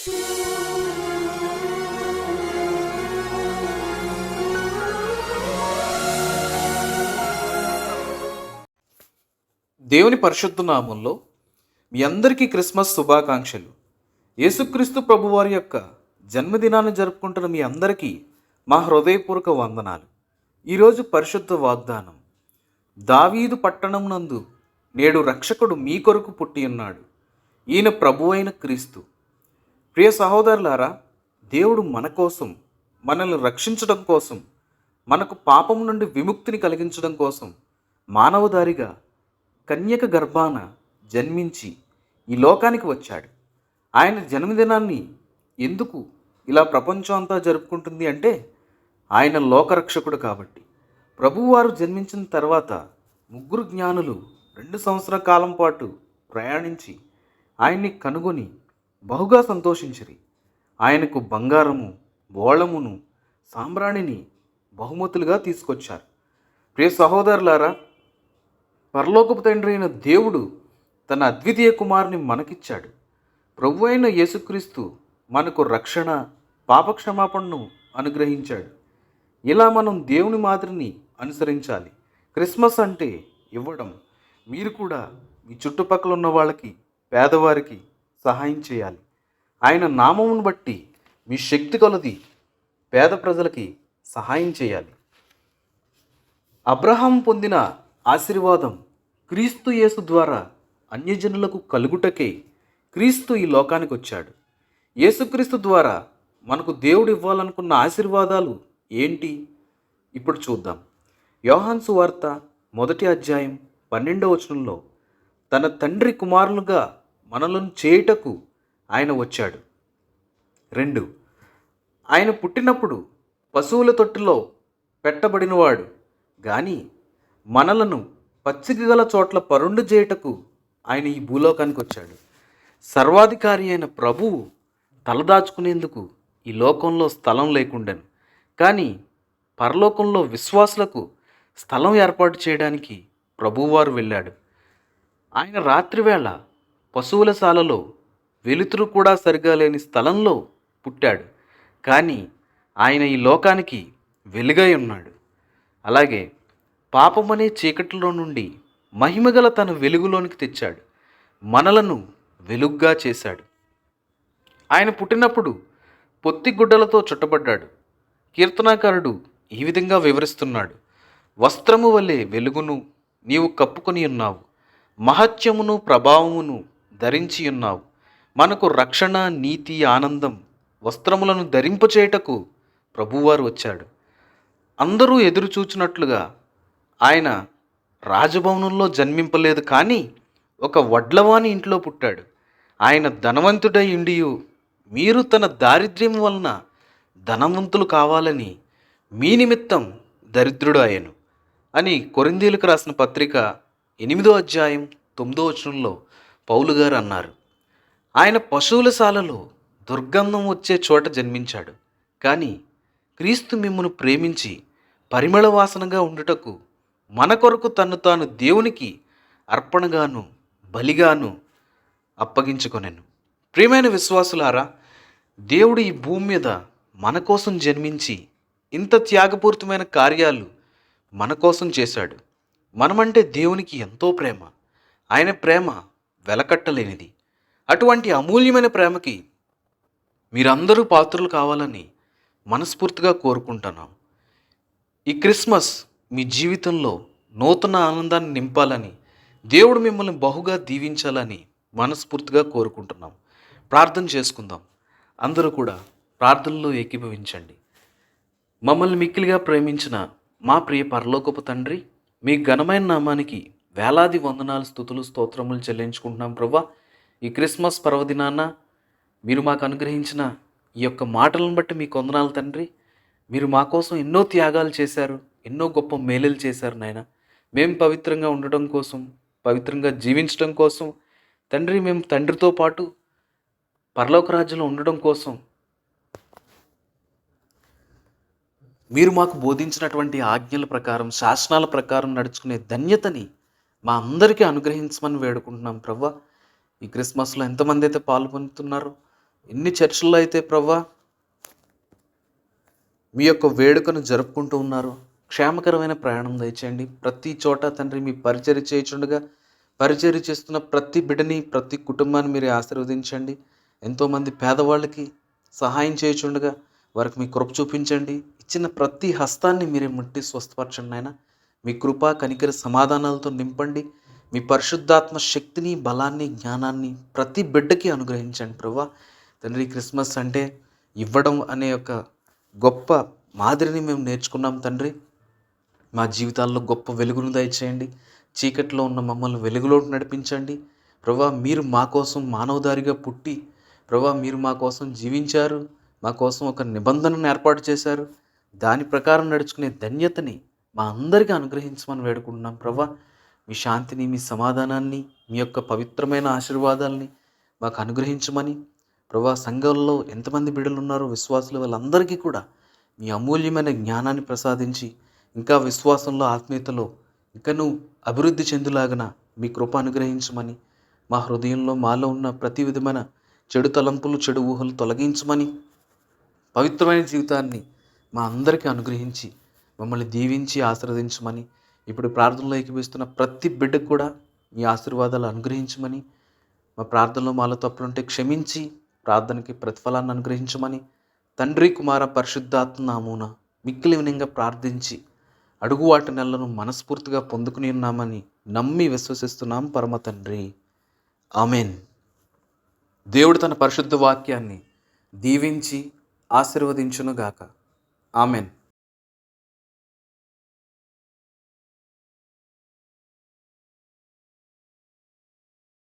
దేవుని పరిశుద్ధ నామంలో మీ అందరికీ క్రిస్మస్ శుభాకాంక్షలు. యేసుక్రీస్తు ప్రభువారి యొక్క జన్మదినాన్ని జరుపుకుంటున్న మీ అందరికీ మా హృదయపూర్వక వందనాలు. ఈరోజు పరిశుద్ధ వాగ్దానం దావీదు పట్టణం నందు నేడు రక్షకుడు మీ కొరకు పుట్టి ఉన్నాడు. ఈయన ప్రభు అయిన క్రీస్తు. ప్రియ సహోదరులారా దేవుడు మన కోసం మనల్ని రక్షించడం కోసం మనకు పాపం నుండి విముక్తిని కలిగించడం కోసం మానవదారిగా కన్యక గర్భాన జన్మించి ఈ లోకానికి వచ్చాడు. ఆయన జన్మదినాన్ని ఎందుకు ఇలా ప్రపంచం అంతా జరుపుకుంటుంది అంటే ఆయన లోకరక్షకుడు కాబట్టి. ప్రభువారు జన్మించిన తర్వాత ముగ్గురు జ్ఞానులు రెండు సంవత్సరాల కాలం పాటు ప్రయాణించి ఆయన్ని కనుగొని బహుగా సంతోషించిరి. ఆయనకు బంగారము బోళమును సాంబ్రాణిని బహుమతులుగా తీసుకొచ్చారు. ప్రియ సహోదరులారా పరలోకపు తండ్రి అయిన దేవుడు తన అద్వితీయ కుమారుని మనకిచ్చాడు. ప్రభు అయిన యేసుక్రీస్తు మనకు రక్షణ పాపక్షమాపణను అనుగ్రహించాడు. ఇలా మనం దేవుని మాదిరిని అనుసరించాలి. క్రిస్మస్ అంటే ఇవ్వడం. మీరు కూడా మీ చుట్టుపక్కల ఉన్న వాళ్ళకి పేదవారికి సహాయం చేయాలి. ఆయన నామమును బట్టి మీ శక్తి కొలది పేద ప్రజలకి సహాయం చేయాలి. అబ్రహాం పొందిన ఆశీర్వాదం క్రీస్తు యేసు ద్వారా అన్యజనులకు కలుగుటకే క్రీస్తు ఈ లోకానికి వచ్చాడు. యేసుక్రీస్తు ద్వారా మనకు దేవుడు ఇవ్వాలనుకున్న ఆశీర్వాదాలు ఏంటి? ఇప్పుడు చూద్దాం. యోహాన్సు వార్త మొదటి అధ్యాయం పన్నెండవ వచనంలో తన తండ్రి కుమారులుగా మనలను చేయుటకు ఆయన వచ్చాడు. రెండు. ఆయన పుట్టినప్పుడు పశువుల తొట్టులో పెట్టబడినవాడు కానీ మనలను పచ్చిక గల చోట్ల పరుండు చేయుటకు ఆయన ఈ భూలోకానికి వచ్చాడు. సర్వాధికారి అయిన ప్రభువు తలదాచుకునేందుకు ఈ లోకంలో స్థలం లేకుండాను. కానీ పరలోకంలో విశ్వాసులకు స్థలం ఏర్పాటు చేయడానికి ప్రభువారు వెళ్ళాడు. ఆయన రాత్రివేళ పశువుల శాలలో వెలుతురు కూడా సరిగా లేని స్థలంలో పుట్టాడు. కానీ ఆయన ఈ లోకానికి వెలుగై ఉన్నాడు. అలాగే పాపమనే చీకటిలో నుండి మహిమగల తన వెలుగులోనికి తెచ్చాడు. మనలను వెలుగ్గా చేశాడు. ఆయన పుట్టినప్పుడు పొత్తి గుడ్డలతో చుట్టబడ్డాడు. కీర్తనాకారుడు ఈ విధంగా వివరిస్తున్నాడు. వస్త్రము వలె వెలుగును నీవు కప్పుకొని ఉన్నావు. మహత్యమును ప్రభావమును ధరించి ఉన్నావు. మనకు రక్షణ నీతి ఆనందం వస్త్రములను ధరింపచేయటకు ప్రభువారు వచ్చాడు. అందరూ ఎదురుచూచినట్లుగా ఆయన రాజభవనంలో జన్మింపలేదు కానీ ఒక వడ్లవాని ఇంట్లో పుట్టాడు. ఆయన ధనవంతుడై ఉండియు మీరు తన దారిద్ర్యం వలన ధనవంతులు కావాలని మీ నిమిత్తం దరిద్రుడు అయ్యను. అని కొరిందీలకు రాసిన పత్రిక ఎనిమిదో అధ్యాయం తొమ్మిదో వచనంలో పౌలు గారు అన్నారు ఆయన పశువుల శాలలో దుర్గంధం వచ్చే చోట జన్మించాడు. కానీ క్రీస్తు మిమ్మును ప్రేమించి పరిమళ వాసనగా ఉండుటకు మన కొరకు తను తాను దేవునికి అర్పణగాను బలిగాను అప్పగించుకొనెను. ప్రియమైన విశ్వాసులారా దేవుడు ఈ భూమి మీద మన కోసం జన్మించి ఇంత త్యాగపూరితమైన కార్యాలు మన కోసం చేశాడు. మనమంటే దేవునికి ఎంతో ప్రేమ. ఆయన ప్రేమ వెలకట్టలేనిది. అటువంటి అమూల్యమైన ప్రేమకి మీరందరూ పాత్రలు కావాలని మనస్ఫూర్తిగా కోరుకుంటున్నాం. ఈ క్రిస్మస్ మీ జీవితంలో నూతన ఆనందాన్ని నింపాలని దేవుడు మిమ్మల్ని బహుగా దీవించాలని మనస్ఫూర్తిగా కోరుకుంటున్నాం. ప్రార్థన చేసుకుందాం. అందరూ కూడా ప్రార్థనలో ఏకీభవించండి. మమ్మల్ని మిక్కిలిగా ప్రేమించిన మా ప్రియ పరలోకపు తండ్రి మీ ఘనమైన నామానికి వేలాది వందనాలు స్థుతులు స్తోత్రములు చెల్లించుకుంటున్నాం ప్రభా ఈ క్రిస్మస్ పర్వదినాన మీరు మాకు అనుగ్రహించిన ఈ యొక్క మాటలను బట్టి మీకు వందనాలు తండ్రి. మీరు మా కోసం ఎన్నో త్యాగాలు చేశారు ఎన్నో గొప్ప మేలులు చేశారు నాయన. మేము పవిత్రంగా ఉండటం కోసం పవిత్రంగా జీవించడం కోసం తండ్రి మేము తండ్రితో పాటు పరలోక రాజ్యంలో ఉండడం కోసం మీరు మాకు బోధించినటువంటి ఆజ్ఞల ప్రకారం శాసనాల ప్రకారం నడుచుకునే ధన్యతని మా అందరికీ అనుగ్రహించమని వేడుకుంటున్నాం ప్రవ్వ. ఈ క్రిస్మస్లో ఎంతమంది అయితే పాల్గొంటున్నారో ఎన్ని చర్చిల్లో అయితే ప్రవ్వ మీ యొక్క వేడుకను జరుపుకుంటూ ఉన్నారు క్షేమకరమైన ప్రయాణం దయచేయండి. ప్రతి చోట తండ్రి మీ పరిచర్య చేయుచుండగా పరిచర్య చేస్తున్న ప్రతి బిడ్డని ప్రతి కుటుంబాన్ని మీరు ఆశీర్వదించండి. ఎంతోమంది పేదవాళ్ళకి సహాయం చేయుచుండగా వారికి మీ కృప చూపించండి. ఇచ్చిన ప్రతి హస్తాన్ని మీరే ముట్టి స్వస్థపరచండి నాయన. మీ కృప కనికర సమాధానాలతో నింపండి. మీ పరిశుద్ధాత్మ శక్తిని బలాన్ని జ్ఞానాన్ని ప్రతి బిడ్డకి అనుగ్రహించండి ప్రభా. తండ్రి క్రిస్మస్ అంటే ఇవ్వడం అనే ఒక గొప్ప మాదిరిని మేము నేర్చుకున్నాం తండ్రి. మా జీవితాల్లో గొప్ప వెలుగును దయచేయండి. చీకట్లో ఉన్న మమ్మల్ని వెలుగులో నడిపించండి. ప్రభా మీరు మా కోసం మానవదారిగా పుట్టి ప్రభా మీరు మా కోసం జీవించారు మా కోసం ఒక నిబంధనను ఏర్పాటు చేశారు. దాని ప్రకారం నడుచుకునే ధన్యతని మా అందరికీ అనుగ్రహించమని వేడుకుంటున్నాం. ప్రభా మీ శాంతిని మీ సమాధానాన్ని మీ యొక్క పవిత్రమైన ఆశీర్వాదాల్ని మాకు అనుగ్రహించమని. ప్రభా సంఘంలో ఎంతమంది బిడ్డలు ఉన్నారో విశ్వాసులు వాళ్ళందరికీ కూడా మీ అమూల్యమైన జ్ఞానాన్ని ప్రసాదించి ఇంకా విశ్వాసంలో ఆత్మీయతలో ఇంకను అభివృద్ధి చెందులాగన మీ కృప అనుగ్రహించమని మా హృదయంలో మాలో ఉన్న ప్రతి విధమైన చెడు తలంపులు చెడు ఊహలు తొలగించమని పవిత్రమైన జీవితాన్ని మా అందరికీ అనుగ్రహించి మమ్మల్ని దీవించి ఆశీర్వదించమని ఇప్పుడు ప్రార్థనలో ఏకీపిస్తున్న ప్రతి బిడ్డకు కూడా మీ ఆశీర్వాదాలు అనుగ్రహించమని మా ప్రార్థనలో మాలో తప్పులుంటే క్షమించి ప్రార్థనకి ప్రతిఫలాన్ని అనుగ్రహించమని తండ్రి కుమార పరిశుద్ధాత్మ నామూన మిక్కిలి వినంగా ప్రార్థించి అడుగువాటి నెలను మనస్ఫూర్తిగా పొందుకుని ఉన్నామని నమ్మి విశ్వసిస్తున్నాం పరమ తండ్రి. ఆమెన్. దేవుడు తన పరిశుద్ధ వాక్యాన్ని దీవించి ఆశీర్వదించునుగాక. ఆమెన్.